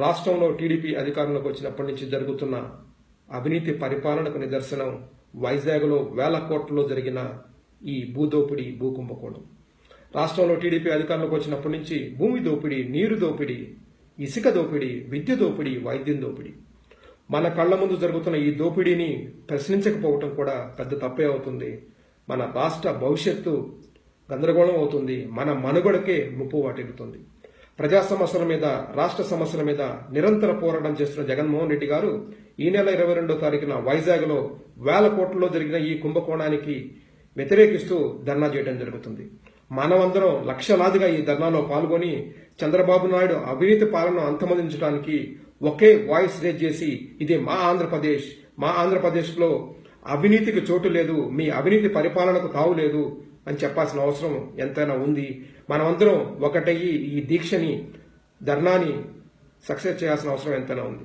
రాష్ట్రంలో టీడీపీ అధికారంలోకి వచ్చినప్పటి నుంచి జరుగుతున్న అవినీతి పరిపాలనకు నిదర్శనం వైజాగ్లో వేల కోట్లలో జరిగిన ఈ భూదోపిడి భూకుంభకోణం. రాష్ట్రంలో టీడీపీ అధికారంలోకి వచ్చినప్పటి నుంచి భూమి దోపిడీ నీరు దోపిడీ ఇసుక దోపిడీ విద్య దోపిడీ వైద్యం దోపిడీ. మన కళ్ళ ముందు జరుగుతున్న ఈ దోపిడీని ప్రశ్నించకపోవటం కూడా పెద్ద తప్పే అవుతుంది. మన రాష్ట్ర భవిష్యత్తు గందరగోళం అవుతుంది. మన మనుగడకే ముప్పు వాటిల్లుతుంది. ప్రజా సమస్యల మీద రాష్ట్ర సమస్యల మీద నిరంతర పోరాటం చేస్తున్న జగన్మోహన్ రెడ్డి గారు ఈ నెల ఇరవై రెండో తారీఖున వైజాగ్లో వేల కోట్లలో జరిగిన ఈ కుంభకోణానికి వ్యతిరేకిస్తూ ధర్నా చేయడం జరుగుతుంది. మనమందరం లక్షలాదిగా ఈ ధర్నాలో పాల్గొని చంద్రబాబు నాయుడు అవినీతి పాలన అంతమొందించడానికి ఒకే వాయిస్ రేజ్ చేసి ఇది మా ఆంధ్రప్రదేశ్ మా ఆంధ్రప్రదేశ్లో అవినీతికి చోటు లేదు మీ అవినీతి పరిపాలనకు తావు లేదు అని చెప్పాల్సిన అవసరం ఎంతైనా ఉంది. మనమందరం ఒకటయ్యి ఈ దీక్షని ధర్నాని సక్సెస్ చేయాల్సిన అవసరం ఎంతైనా ఉంది.